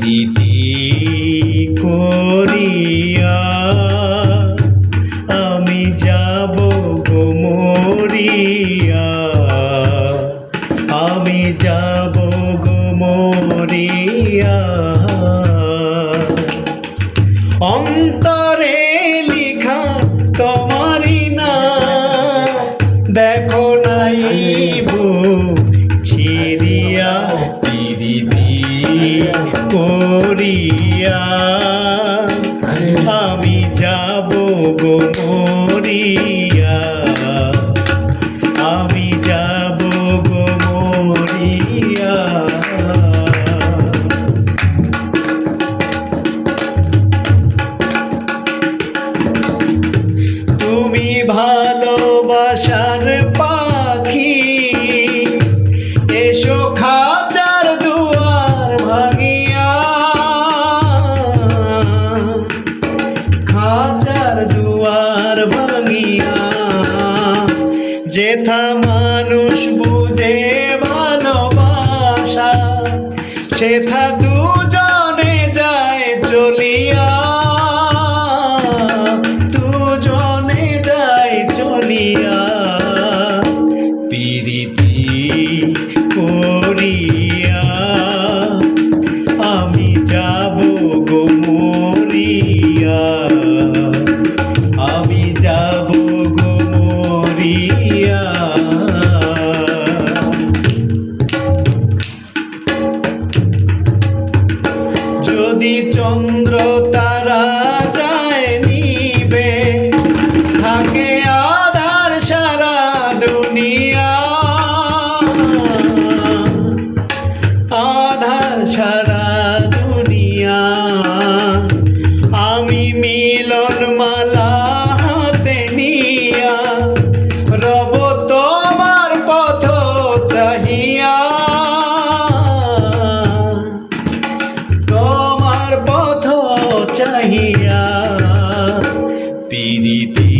পিরিতি করিয়া আমি যাব গো মরিয়া। আমি যাব গো মরিয়া। অন্তরে লিখা তোমারই না দেখো নাই করিয়া আমি যাব গো মরিয়া। আমি যাব গো মরিয়া। তুমি ভালোবাসার পাখি যেথা মানুষ বুঝে ভালোবাসা সেথা দুজনে যায় চলিয়া চন্দ্র তারা যায় নিবে। থাকে আধার সারা দুনিয়া। আধার সারা পিরিতি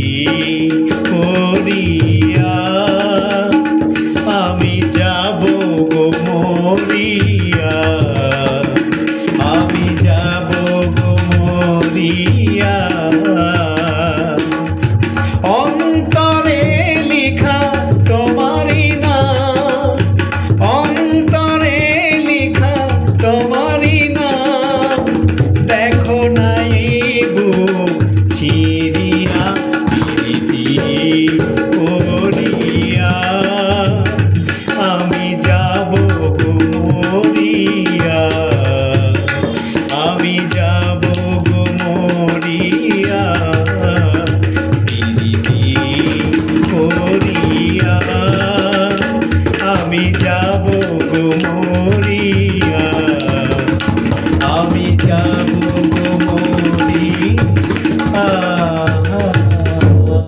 Santiago.